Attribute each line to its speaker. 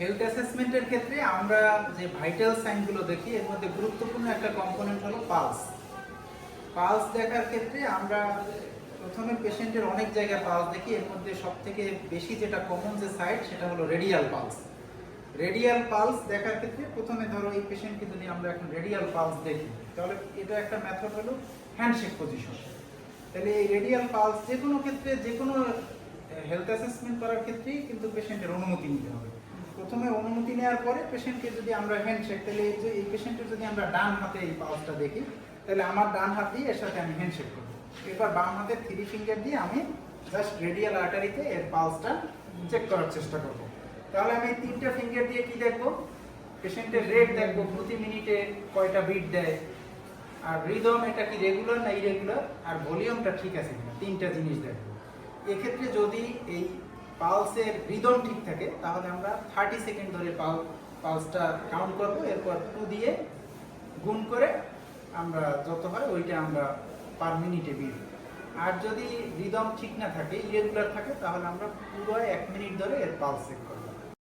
Speaker 1: Health অ্যাসেসমেন্টের ক্ষেত্রে আমরা যে ভাইটাল সাইনগুলো দেখি, এর মধ্যে গুরুত্বপূর্ণ একটা কম্পোনেন্ট হলো পালস পালস দেখার ক্ষেত্রে আমরা প্রথমে পেশেন্টের অনেক জায়গায় পালস দেখি, এর মধ্যে সবথেকে বেশি যেটা কমন যে সাইড সেটা হলো রেডিয়াল পালস রেডিয়াল পালস দেখার ক্ষেত্রে প্রথমে ধরো এই পেশেন্টকে যদি আমরা এখন রেডিয়াল পালস দেখি, তাহলে এটা একটা মেথড হলো হ্যান্ডশেক পজিশন তাহলে এই রেডিয়াল পালস যে কোনো ক্ষেত্রে যে কোনো হেলথ অ্যাসেসমেন্ট করার ক্ষেত্রেই কিন্তু পেশেন্টের অনুমতি নিতে হবে। প্রথমে অনুমতি নেওয়ার পরে পেশেন্টকে যদি আমরা হ্যান্ডশেক তাহলে এই যে এই পেশেন্টের যদি আমরা ডান হাতে এই পালসটা দেখি, তাহলে আমার ডান হাত দিয়ে এর সাথে আমি হ্যান্ডশেক করব। এবার বাম হাতের থ্রি ফিঙ্গার দিয়ে আমি জাস্ট রেডিয়াল আর্টারিতে এর পালসটা চেক করার চেষ্টা করব। তাহলে আমি তিনটা ফিঙ্গার দিয়ে কি দেখব? পেশেন্টের রেট দেখব, প্রতি মিনিটে কয়টা বিট দেয়, আর রিদম এটা কি রেগুলার না ইরেগুলার আর ভলিউমটা ঠিক আছে তিনটা জিনিস দেখব। এক্ষেত্রে যদি এই পালসের রিদম ঠিক থাকে, তাহলে আমরা থার্টি সেকেন্ড ধরে পাল পালসটা কাউন্ট করব, এরপর টু দিয়ে গুণ করে আমরা যত হয় ওইটা আমরা পার মিনিটে বিল আর যদি রিদম ঠিক না থাকে ইরেগুলার থাকে, তাহলে আমরা পুরো এক মিনিট ধরে এর পালস চেক করব।